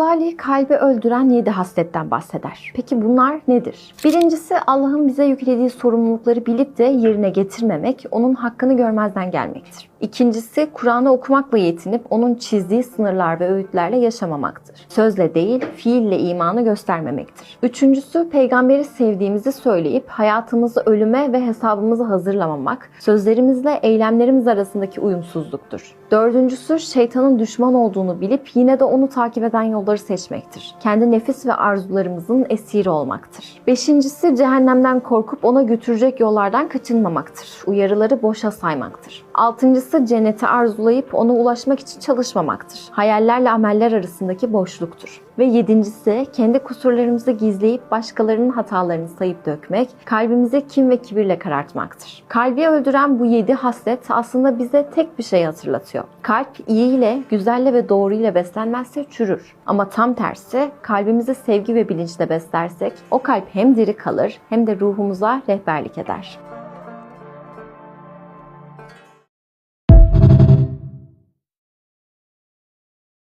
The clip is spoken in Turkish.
Gazali kalbi öldüren 7 hasletten bahseder. Peki bunlar nedir? Birincisi Allah'ın bize yüklediği sorumlulukları bilip de yerine getirmemek, onun hakkını görmezden gelmektir. İkincisi Kur'an'ı okumakla yetinip onun çizdiği sınırlar ve öğütlerle yaşamamaktır. Sözle değil, fiille imanı göstermemektir. Üçüncüsü peygamberi sevdiğimizi söyleyip hayatımızı ölüme ve hesabımızı hazırlamamak, sözlerimizle eylemlerimiz arasındaki uyumsuzluktur. Dördüncüsü şeytanın düşman olduğunu bilip yine de onu takip eden yolları seçmektir. Kendi nefis ve arzularımızın esiri olmaktır. Beşincisi cehennemden korkup ona götürecek yollardan kaçınmamaktır. Uyarıları boşa saymaktır. Altıncısı cenneti arzulayıp ona ulaşmak için çalışmamaktır. Hayallerle ameller arasındaki boşluktur. Ve yedincisi kendi kusurlarımızı gizleyip başkalarının hatalarını sayıp dökmek, kalbimizi kim ve kibirle karartmaktır. Kalbi öldüren bu yedi haslet aslında bize tek bir şey hatırlatıyor. Kalp iyi ile, güzelle ve doğru ile beslenmezse çürür. Ama tam tersi kalbimizi sevgi ve bilinçle beslersek o kalp hem diri kalır hem de ruhumuza rehberlik eder.